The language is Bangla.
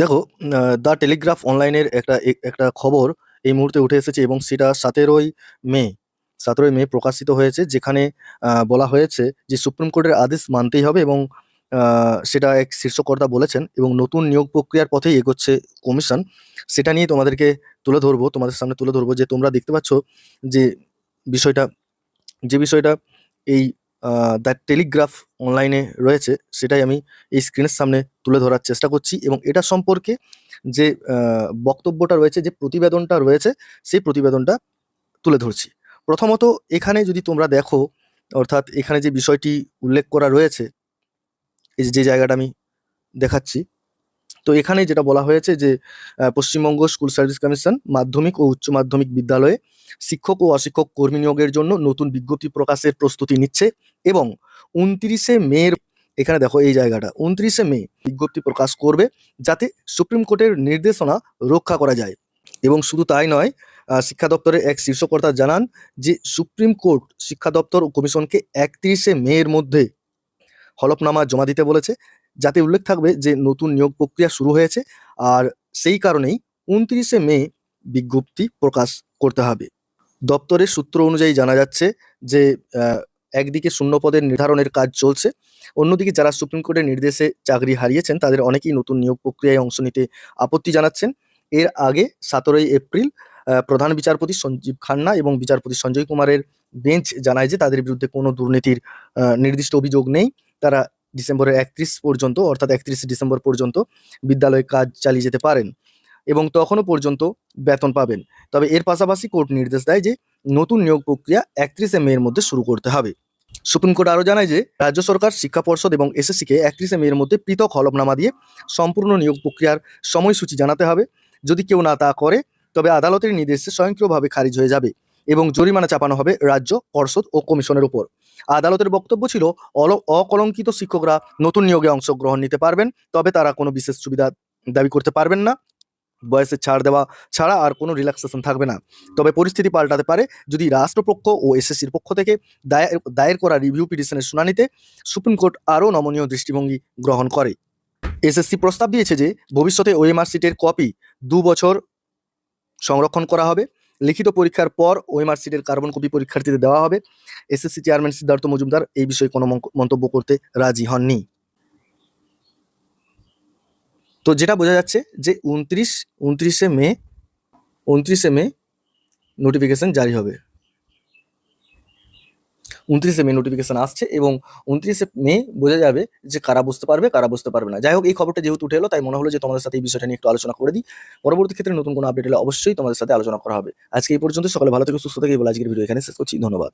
দেখো দ্য টেলিগ্রাফ অনলাইনের একটা একটা খবর এই মুহূর্তে উঠে এসেছে এবং সেটা সতেরোই মে সতেরোই মে প্রকাশিত হয়েছে, যেখানে বলা হয়েছে যে সুপ্রিম কোর্টের আদেশ মানতেই হবে এবং সেটা এক শীর্ষকর্তা বলেছেন এবং নতুন নিয়োগ প্রক্রিয়ার পথেই এগোচ্ছে কমিশন। সেটা নিয়ে তোমাদেরকে তুলে ধরবো, তোমাদের সামনে তুলে ধরবো যে তোমরা দেখতে পাচ্ছ যে বিষয়টা যে বিষয়টা এই দ্য টেলিগ্রাফ অনলাইনে রয়েছে, সেটাই আমি এই স্ক্রিনের সামনে তুলে ধরার চেষ্টা করছি এবং এটা সম্পর্কে যে বক্তব্যটা রয়েছে, যে প্রতিবেদনটা রয়েছে, সেই প্রতিবেদনটা তুলে ধরছি। প্রথমত এখানে যদি তোমরা দেখো, অর্থাৎ এখানে যে বিষয়টি উল্লেখ করা রয়েছে, এই যে যে জায়গাটা আমি দেখাচ্ছি তো এখানে যেটা বলা হয়েছে যে পশ্চিমবঙ্গ স্কুল সার্ভিস কমিশন মাধ্যমিক ও উচ্চ মাধ্যমিক বিদ্যালয়ে শিক্ষক ও অশিক্ষক কর্মী নিয়োগের জন্য নতুন বিজ্ঞপ্তি প্রকাশের প্রস্তুতি নিচ্ছে এবং উনত্রিশে মের এখানে দেখো এই জায়গাটা, উনত্রিশে মে বিজ্ঞপ্তি প্রকাশ করবে যাতে সুপ্রিম কোর্টের নির্দেশনা রক্ষা করা যায় এবং শুধু তাই নয় শিক্ষা দপ্তরের এক শীর্ষকর্তা জানান যে, সুপ্রিম কোর্ট শিক্ষা দপ্তর ও কমিশনকে একত্রিশে মে এর মধ্যে হলফনামা জমা দিতে বলেছে। যাতে উল্লেখ থাকবে যে নতুন নিয়োগ প্রক্রিয়া শুরু হয়েছে আর সেই কারণেই উনত্রিশে মে বিজ্ঞপ্তি প্রকাশ করতে হবে। দপ্তরের সূত্র অনুযায়ী জানা যাচ্ছে যে একদিকে শূন্য পদের নির্ধারণের কাজ চলছে, অন্যদিকে যারা সুপ্রিম কোর্টের নির্দেশে চাকরি হারিয়েছেন তাদের অনেকেই নতুন নিয়োগ প্রক্রিয়ায় অংশ নিতে আপত্তি জানাচ্ছেন। এর আগে সতেরোই এপ্রিল প্রধান বিচারপতি সঞ্জীব খান্না এবং বিচারপতি সঞ্জয় কুমারের বেঞ্চ জানায় যে তাদের বিরুদ্ধে কোনো দুর্নীতির নির্দিষ্ট অভিযোগ নেই। তারা ডিসেম্বরের একত্রিশ পর্যন্ত, অর্থাৎ একত্রিশে ডিসেম্বর পর্যন্ত বিদ্যালয়ে কাজ চালিয়ে যেতে পারেন এবং তখনও পর্যন্ত বেতন পাবেন। তবে এর পাশাপাশি কোর্ট নির্দেশ দেয় যে নতুন নিয়োগ প্রক্রিয়া একত্রিশে মে এর মধ্যে শুরু করতে হবে। সুপ্রিম কোর্ট আরও জানায় যে রাজ্য সরকার, শিক্ষা পর্ষদ এবং এসএসসিকে একত্রিশে মে এর মধ্যে পৃথক হলফনামা দিয়ে সম্পূর্ণ নিয়োগ প্রক্রিয়ার সময়সূচি জানাতে হবে। যদি কেউ না তা করে, তবে আদালতের নির্দেশে স্বয়ংক্রিয়ভাবে খারিজ হয়ে যাবে। এবং জরিমানা চাপানো হবে রাজ্য, পর্ষদ ও কমিশনের উপর। আদালতের বক্তব্য ছিল অকলঙ্কিত শিক্ষকরা নতুন নিয়োগে অংশগ্রহণ নিতে পারবেন, তবে তারা কোনো বিশেষ সুবিধা দাবি করতে পারবেন না। বয়সের ছাড় দেওয়া ছাড়া আর কোনো রিল্যাক্সেশন থাকবে না। তবে পরিস্থিতি পাল্টাতে পারে যদি রাষ্ট্রপক্ষ ও এসএসসির পক্ষ থেকে দায়ের দায়ের করা রিভিউ পিটিশনের শুনানিতে সুপ্রিম কোর্ট আরও নমনীয় দৃষ্টিভঙ্গি গ্রহণ করে। এসএসসি প্রস্তাব দিয়েছে যে, ভবিষ্যতে ওএমআর সিটের কপি দু বছর সংরক্ষণ করা হবে। লিখিত পরীক্ষার পর ওই সিটের কার্বন কপি পরীক্ষার্থীদের দেওয়া হবে। এসএসসি চেয়ারম্যান সিদ্ধার্থ মজুমদার এই বিষয়ে কোনো মন্তব্য করতে রাজি হননি। তো যেটা বোঝা যাচ্ছে যে উনত্রিশ, উনত্রিশে মে উনত্রিশে মে নোটিফিকেশন জারি হবে। উনত্রিশে মে নোটিফিকেশন আসছে এবং উনত্রিশে মে বোঝা যাবে যে কারা বুঝতে পারবে, কারা বুঝতে পারবে না। যাই হোক, এই খবরটা যেহেতু উঠে এলো, তাই মনে হলো যে তোমাদের সাথে এই বিষয়টা নিয়ে একটু আলোচনা করে দিই। পরবর্তী ক্ষেত্রে নতুন কোনো আপডেট হলে অবশ্যই তোমাদের সাথে আলোচনা করা হবে। আজকে এই পর্যন্ত সকালে ভালো থেকে, সুস্থ থেকে বলে আজকের ভিডিও এখানে শেষ করছি। ধন্যবাদ।